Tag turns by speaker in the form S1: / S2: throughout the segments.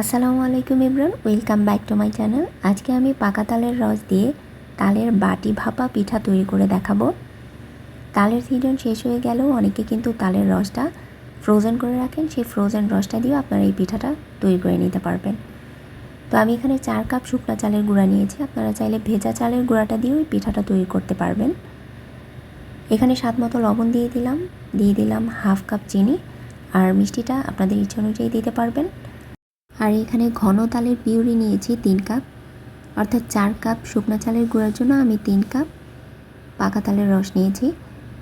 S1: আসসালামু আলাইকুম Imran, welcome back to my channel. আজকে আমি পাকা তালের রস দিয়ে তালের বাটি ভাপা পিঠা তৈরি করে দেখাবো। তালের সিজন শেষ হয়ে গেলেও অনেকে কিন্তু তালের রসটা ফ্রোজেন করে রাখেন। সেই ফ্রোজেন রসটা দিয়েও আপনারা এই পিঠাটা তৈরি করে নিতে পারবেন। তো আমি এখানে চার কাপ শুকনো চালের গুঁড়া নিয়েছি। আপনারা চাইলে ভেজা চালের গুঁড়াটা দিয়েও এই পিঠাটা তৈরি করতে পারবেন। এখানে স্বাদ মতো লবণ দিয়ে দিলাম। দিয়ে দিলাম হাফ কাপ চিনি। আর মিষ্টিটা আপনাদের ইচ্ছা অনুযায়ী দিতে পারবেন। আর এখানে ঘন তালের পিউরি নিয়েছি তিন কাপ। অর্থাৎ চার কাপ শুকনা চালের গুঁড়ার জন্য আমি তিন কাপ পাকা তালের রস নিয়েছি।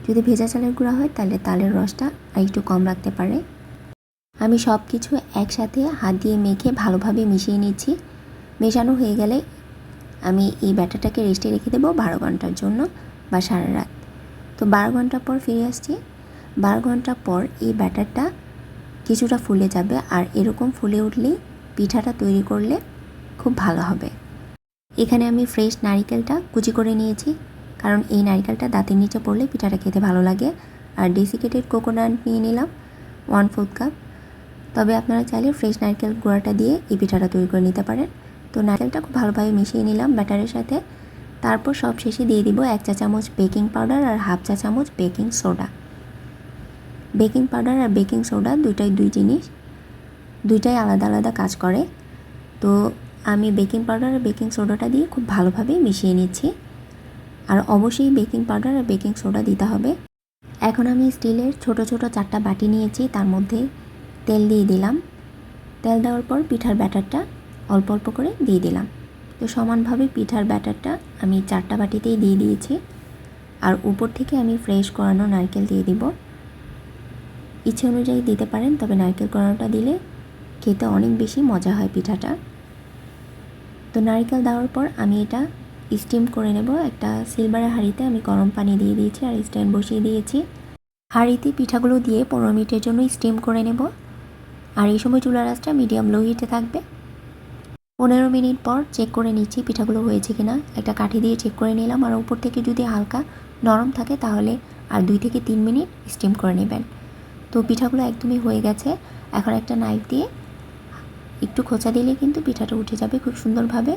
S1: যদি ভেজা চালের গুঁড়া হয় তাহলে তালের রসটা আর একটু কম রাখতে পারে। আমি সব কিছু একসাথে হাত দিয়ে মেখে ভালোভাবে মিশিয়ে নিচ্ছি। মেশানো হয়ে গেলে আমি এই ব্যাটারটাকে রেস্টে রেখে দেবো বারো ঘণ্টার জন্য বা সারা রাত। তো বারো ঘণ্টা পর ফিরে আসছি। বারো ঘণ্টা পর এই ব্যাটারটা কিছুটা ফুলে যাবে আর এরকম ফুলে উঠলেই পিঠাটা তৈরি করলে খুব ভালো হবে। এখানে আমি ফ্রেশ নারিকেলটা কুচি করে নিয়েছি, কারণ এই নারিকেলটা দাঁতের নিচে পড়লে পিঠাটা খেতে ভালো লাগে। আর ডেসিকেটেড কোকোনাট নিয়ে নিলাম ওয়ান ফোর্থ কাপ তবে আপনারা চাইলে ফ্রেশ নারকেল গুঁড়াটা দিয়ে এই পিঠাটা তৈরি করে নিতে পারেন। তো নারকেলটা খুব ভালোভাবে মিশিয়ে নিলাম ব্যাটারের সাথে। তারপর সব শেষে দিয়ে দিব এক চা চামচ বেকিং পাউডার আর হাফ চা চামচ বেকিং সোডা বেকিং পাউডার আর বেকিং সোডা দুইটাই দুই জিনিস। দুইটাই আলাদা আলাদা কাজ করে। তো আমি বেকিং পাউডার আর বেকিং সোডাটা দিয়ে খুব ভালোভাবে মিশিয়ে নিচ্ছি। আর অবশ্যই বেকিং পাউডার আর বেকিং সোডা দিতে হবে। এখন আমি স্টিলের ছোট ছোট চারটা বাটি নিয়েছি, তার মধ্যে তেল দিয়ে দিলাম। তেল দেওয়ার পর পিঠার ব্যাটারটা অল্প অল্প করে দিয়ে দিলাম। তো সমানভাবে পিঠার ব্যাটারটা আমি চারটা বাটিতেই দিয়ে দিয়েছি। আর উপর থেকে আমি ফ্রেশ করানো নারকেল দিয়ে দিব। ইচ্ছে অনুযায়ী দিতে পারেন, তবে নারকেল করানোটা দিলে খেতে অনেক বেশি মজা হয় পিঠাটা। তো নারকেল দেওয়ার পর আমি এটা স্টিম করে নেব। একটা সিলভারের হাঁড়িতে আমি গরম পানি দিয়ে দিয়েছি আর স্ট্যান্ড বসিয়ে দিয়েছি। হাঁড়িতে পিঠাগুলো দিয়ে পনেরো মিনিটের জন্য স্টিম করে নেব। আর এই সময় চুলার আঁচটা মিডিয়াম লো হিটে থাকবে। পনেরো মিনিট পর চেক করে নিচ্ছি পিঠাগুলো হয়েছে কিনা। একটা কাঠি দিয়ে চেক করে নিলাম। আর উপর থেকে যদি হালকা নরম থাকে তাহলে আর দুই থেকে তিন মিনিট স্টিম করে নেবেন। তো পিঠাগুলো একদমই হয়ে গেছে। এখন একটা নাইফ দিয়ে একটু খোঁচা দিলে কিন্তু পিঠাটা উঠে যাবে খুব সুন্দরভাবে।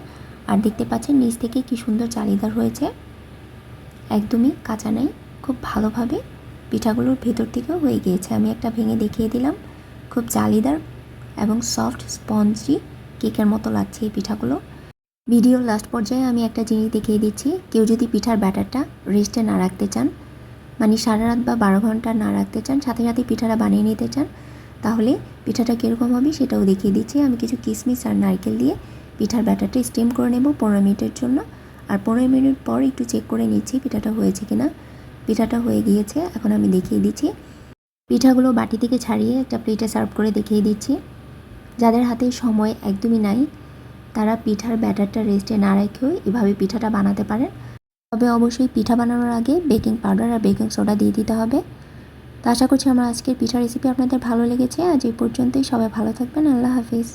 S1: আর দেখতে পাচ্ছেন নিচ থেকে কি সুন্দর চালিদার হয়েছে। একদমই কাঁচা নেই, খুব ভালোভাবে পিঠাগুলোর ভেতর থেকেও হয়ে গিয়েছে। আমি একটা ভেঙে দেখিয়ে দিলাম। খুব জালিদার এবং সফট স্পঞ্জি কেকের মতো লাগছে এই পিঠাগুলো। ভিডিও লাস্ট পর্যায়ে আমি একটা জিনিস দেখিয়ে দিচ্ছি। কেউ যদি পিঠার ব্যাটারটা রেস্টে না রাখতে চান মানে সারা রাত বা বারো ঘণ্টা না রাখতে চান, সাথে সাথে পিঠাটা বানিয়ে নিতে চান, তাহলে পিঠাটা কীরকম হবে সেটাও দেখিয়ে দিচ্ছি। আমি কিছু কিশমিশ আর নারকেল দিয়ে পিঠার ব্যাটারটা স্টিম করে নেব পনেরো মিনিটের জন্য। আর পনেরো মিনিট পর একটু চেক করে নিচ্ছি পিঠাটা হয়েছে কিনা। পিঠাটা হয়ে গিয়েছে, এখন আমি দেখিয়ে দিচ্ছি। পিঠাগুলো বাটি থেকে ছাড়িয়ে একটা প্লেটে সার্ভ করে দেখিয়ে দিচ্ছি। যাদের হাতে সময় একদমই নাই, তারা পিঠার ব্যাটারটা রেস্টে না রেখেও এভাবে পিঠাটা বানাতে পারেন। তবে অবশ্যই পিঠা বানানোর আগে বেকিং পাউডার আর বেকিং সোডা দিয়ে দিতে হবে। তো আশা করছি আমার আজকের পিঠা রেসিপি আপনাদের ভালো লেগেছে। আজ এই পর্যন্তই। সবাই ভালো থাকবেন। আল্লাহ হাফিজ।